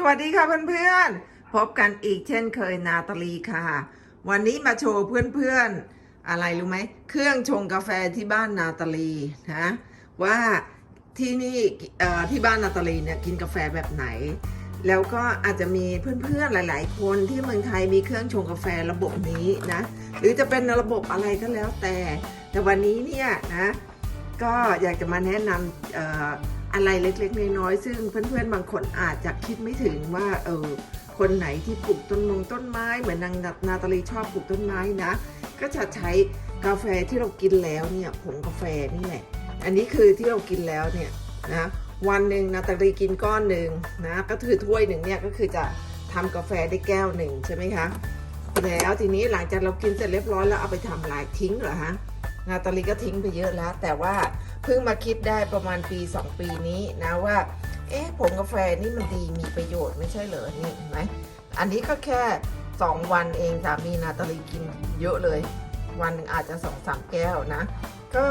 สวัสดีค่ะเพื่อนๆ พบกันอีกเช่นเคยนาตาลีค่ะ วันนี้มาโชว์เพื่อนๆ อะไรรู้ไหม เครื่องชงกาแฟที่บ้านนาตาลีนะว่าที่นี่ที่บ้านนาตาลีเนี่ยกินกาแฟแบบไหน แล้วก็อาจจะมีเพื่อนๆหลาย ๆ คนที่เมืองไทยมีเครื่องชงกาแฟระบบนี้นะ หรือจะเป็นระบบอะไรก็แล้วแต่ แต่วันนี้เนี่ยนะก็อยากจะมาแนะนำ อะไรเล็กๆน้อยๆซึ่งเพื่อนๆบางคนอาจจะคิดไม่ถึงว่าเออคนไหนที่ปลูกต้นมงต้นไม้เหมือนนางนาตาลีชอบปลูกต้นไม้นะ ก็จะใช้กาแฟที่เรากินแล้วเนี่ยผงกาแฟนี่แหละอันนี้คือที่เรากินแล้วเนี่ยนะวันหนึ่งนาตาลีกินก้อนหนึ่งนะก็คือถ้วยหนึ่งเนี่ยก็คือจะทำกาแฟได้แก้วหนึ่งใช่ไหมคะแล้วทีนี้หลังจากเรากินเสร็จเรียบร้อยแล้วเอาไปทำลายทิ้งเหรอฮะ นาตาลีก็ทิ้งไปเยอะแล้ว แต่ว่าเพิ่งมาคิดได้ประมาณปี 2 ปีนี้นะว่า เอ๊ะผงกาแฟนี่มันดีมีประโยชน์ไม่ใช่เหรอนี่เห็นไหมอันนี้ก็แค่ 2 วันเองสามีนาตาลีกินเยอะเลย วันหนึ่งอาจจะสองสามแก้วนะ ก็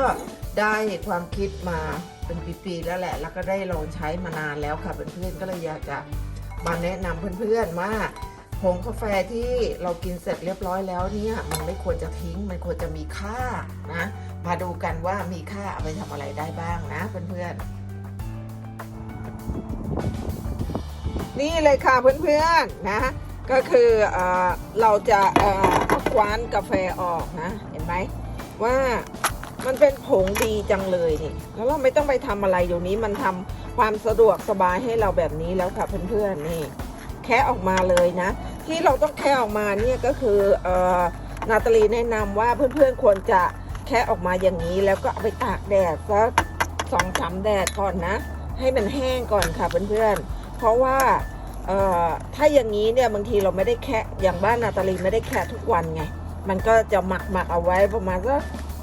ได้ความคิดมาเป็นปีๆแล้วแหละ แล้วก็ได้ลองใช้มานานแล้วค่ะเพื่อนๆก็เลยอยากจะมาแนะนำเพื่อนๆว่า ผงกาแฟที่เรากินเสร็จเรียบร้อยแล้วเนี่ย มันไม่ควรจะทิ้ง มันควรจะมีค่านะ มาดูกันว่ามีค่าเอาไปทำอะไรได้บ้างนะเพื่อนๆ นี่เลยค่ะเพื่อนๆนะ ก็คือเอเราจะเอ่อเอาคว้านกาแฟออกนะ เห็นไหมว่ามันเป็นผงดีจังเลยนี่แล้วเราไม่ต้องไปทำอะไรอยู่นี้มันทำความสะดวกสบายให้เราแบบนี้แล้วค่ะเพื่อนๆนี่ แคะออกมาเลยนะ ที่เราต้องแคะออกมาเนี่ยก็คือเออนาตาลีแนะนำว่าเพื่อนๆควรจะแคะออกมาอย่างนี้ แล้วก็เอาไปตากแดดสักสองสามแดดก่อนนะ ให้มันแห้งก่อนค่ะเพื่อนๆ เพราะว่าเอ่อถ้าอย่างนี้เนี่ยบางทีเราไม่ได้แคะอย่างบ้านนาตาลีไม่ได้แคะทุกวันไง มันก็จะหมักหมักเอาไว้ประมาณสัก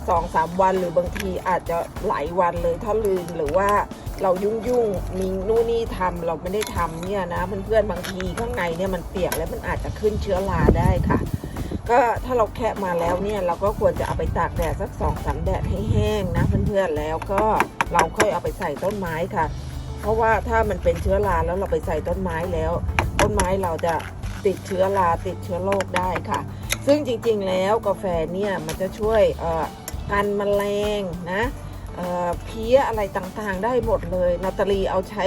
สองสามวันหรือบางทีอาจจะหลายวันเลยถ้าลืมหรือว่า เรายุ่งยุ่งๆมีนู่นนี่ทำเราไม่ได้ทำเนี่ยนะเพื่อนๆบางทีข้างในเนี่ยมันเปียกแล้วมันอาจจะขึ้นเชื้อราได้ค่ะ ก็ถ้าเราแคะมาแล้วเนี่ยเราก็ควรจะเอาไปตากแดดสักสองสามแดดให้แห้งนะเพื่อนๆแล้วก็เราค่อยเอาไปใส่ต้นไม้ค่ะ เพราะว่าถ้ามันเป็นเชื้อราแล้วเราไปใส่ต้นไม้แล้ว ต้นไม้เราจะติดเชื้อราติดเชื้อโรคได้ค่ะ ซึ่งจริงๆแล้วกาแฟเนี่ยมันจะช่วยเอ่อกันแมลงนะ เพี้ยอะไรต่างๆได้หมดเลย นาตาลีเอาใช้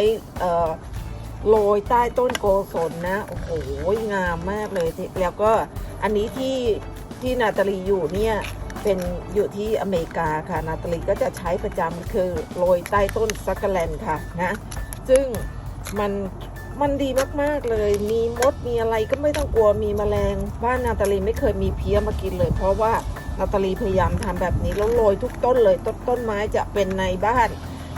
โรยใต้ต้นโกศลนะ โอ้โห งามมากเลยทีแล้วก็อันนี้ที่ที่นาตาลีอยู่เนี่ย เป็นอยู่ที่อเมริกาค่ะ นาตาลีก็จะใช้ประจำคือโรยใต้ต้นซักกอร์แลนด์ค่ะนะ ซึ่งมันมันดีมากๆเลย มีมด มีอะไรก็ไม่ต้องกลัว มีแมลง บ้านนาตาลีไม่เคยมีเพี้ยมากินเลย เพราะว่า นาตาลีพยายามทำแบบนี้แล้วโรยทุกต้นเลยต้นต้นไม้จะเป็นในบ้าน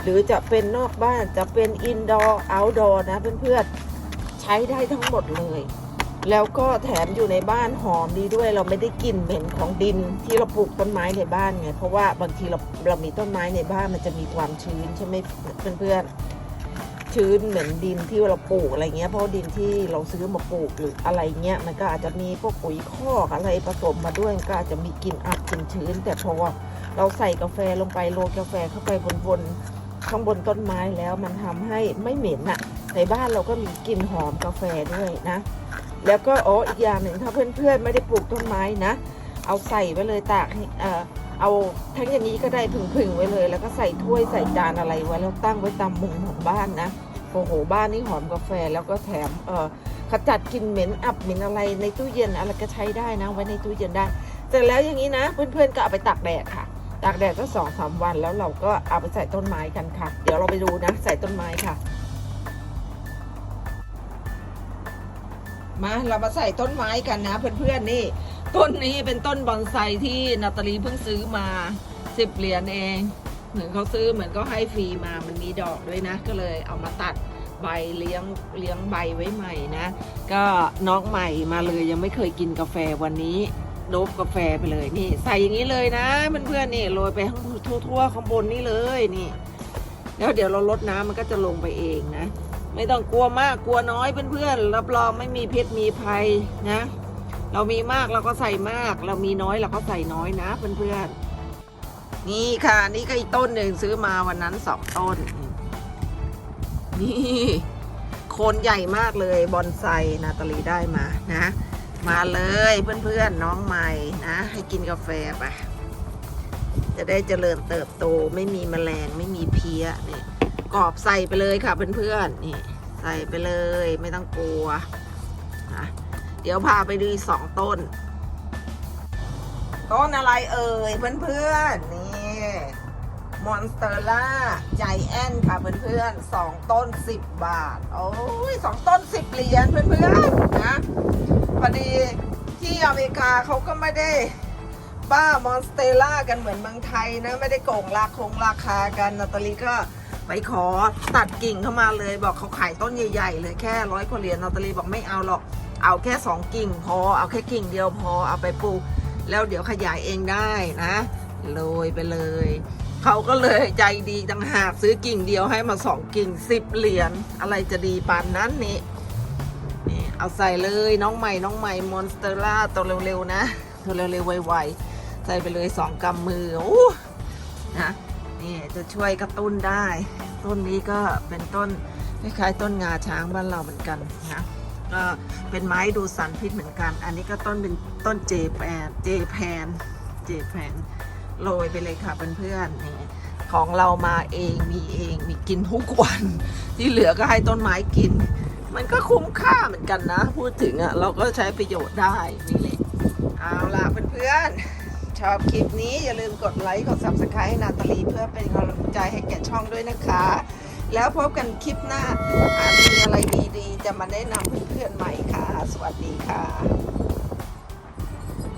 หรือจะเป็นนอกบ้านจะเป็นอินดอร์เอาท์ดอร์นะเพื่อนๆใช้ได้ทั้งหมดเลย แล้วก็แถมอยู่ในบ้านหอมดีด้วย เราไม่ได้กลิ่นเหม็นของดินที่เราปลูกต้นไม้ในบ้านไงเพราะว่าบางทีเราเรามีต้นไม้ในบ้านมันจะมีความชื้นใช่ไหมเพื่อนๆ ชื้นเหมือนดินที่เราปลูกอะไรเงี้ยเพราะดินที่เราซื้อมาปลูกหรืออะไรเงี้ยมันก็อาจจะมีพวกปุ๋ยคอกอะไรผสมมาด้วยก็อาจจะมีกลิ่นอับกลิ่นชื้น แต่พอเราใส่กาแฟลงไปโรยกาแฟเข้าไปบนๆข้างบนต้นไม้แล้วมันทำให้ไม่เหม็นอะในบ้านเราก็มีกลิ่นหอมกาแฟด้วยนะ แล้วก็อ๋ออีกอย่างหนึ่งถ้าเพื่อนๆไม่ได้ปลูกต้นไม้นะ เอาใส่ไว้เลยตากเอ่อ เอาทั้งอย่างนี้ก็ได้ผึ่งๆไว้เลย แล้วก็ใส่ถ้วยใส่จานอะไรไว้แล้วตั้งไว้ตามมุมของบ้านนะโอ้โหบ้านนี่หอมกาแฟแล้วก็แถมเอ่อขจัดกลิ่นเหม็นอับเหม็นอะไรในตู้เย็นอะไรก็ใช้ได้นะไว้ในตู้เย็นได้ เสร็จแล้วอย่างนี้นะ เพื่อนๆก็เอาไปตากแดดค่ะ ตากแดดก็สองสามวันแล้วเราก็เอาไปใส่ต้นไม้กันค่ะ เดี๋ยวเราไปดูนะใส่ต้นไม้ค่ะ มาเรามาใส่ต้นไม้กันนะ เพื่อนๆนี่ ต้นนี้เป็นต้นบอนไซที่นาตาลีเพิ่งซื้อมาสิบเหรียญเอง เหมือนเขาซื้อเหมือนก็ให้ฟรีมามันมีดอกด้วยนะ ก็เลยเอามาตัดใบเลี้ยงเลี้ยงใบไว้ใหม่นะ ก็น้องใหม่มาเลยยังไม่เคยกินกาแฟวันนี้โดบกาแฟไปเลยนี่ ใส่อย่างนี้เลยนะเพื่อนๆนี่โรยไปข้งทั่วๆข้างบนนี่เลยนี่ แล้วเดี๋ยวเราลดน้ำมันก็จะลงไปเองนะ ไม่ต้องกลัวมากกลัวน้อยเพื่อนๆรับรองไม่มีพิษมีภัยนะ เรามีมากเราก็ใส่มาก เรามีน้อยเราก็ใส่น้อยนะเพื่อนๆนี่ค่ะ นี่ก็อีกต้นหนึ่งซื้อมาวันนั้นสองต้น นี่โคนใหญ่มากเลยบอนไซนาตาลีได้มานะ มาเลยเพื่อนๆน้องใหม่นะ ให้กินกาแฟไปจะได้เจริญเติบโตไม่มีแมลงไม่มีเพี้ยนี่กรอบใส่ไปเลยค่ะเพื่อนๆนี่ใส่ไปเลยไม่ต้องกลัว เดี๋ยวพาไปดูสองต้น ต้นอะไรเอ่ยเพื่อนๆ นี่มอนสเตอร่าใจแอนค่ะเพื่อนๆสองต้นสิบบาท โอ้ยสองต้นสิบเหรียญเพื่อนๆนะพอดีที่อเมริกาเขาก็ไม่ได้บ้ามอนสเตล่ากันเหมือนเมืองไทยนะ ไม่ได้โกงราคงราคากันนาตาลีก็ไปขอตัดกิ่งเข้ามาเลยบอกเขาขายต้นใหญ่ ๆ เลยแค่ร้อยกว่าเหรียญนาตาลีบอกไม่เอาหรอก เอาแค่สองกิ่งพอเอาแค่กิ่งเดียวพอเอาไปปลูก แล้วเดี๋ยวขยายเองได้นะโรยไปเลย เขาก็เลยใจดีต่างหากซื้อกิ่งเดียวให้มาสองกิ่งสิบเหรียญอะไรจะดีปานนั้นนี่นี่เอาใส่เลยน้องใหม่น้องใหม่มอนสเตอร่าตัวเร็วๆนะตัวเร็วๆไวๆใส่ไปเลยสองกำมือโอ้นะนี่จะช่วยกระตุ้นได้ ต้นนี้ก็เป็นต้นคล้ายๆต้นงาช้างบ้านเราเหมือนกันนะ ก็เป็นไม้ดูสันพิษเหมือนกัน อันนี้ก็ต้นเป็นต้นเจแปนเจแพนเจแพนโรยไปเลยค่ะเพื่อนๆนี่ของเรามาเองมีเองมีกินทุกวัน ที่เหลือก็ให้ต้นไม้กิน มันก็คุ้มค่าเหมือนกันนะ พูดถึงอะ่ะเราก็ใช้ประโยชน์ได้นี่แหละเอาล่ะเพื่อนๆ ชอบคลิปนี้อย่าลืมกดไลค์กด subscribe ให้นาตาลีเพื่อเป็นกำลังใจให้แก่ช่องด้วยนะคะ แล้วพบกันคลิปหน้าอาจมีอะไรดีๆ จะมาแนะนำเพื่อนๆใหม่ค่ะ สวัสดีค่ะ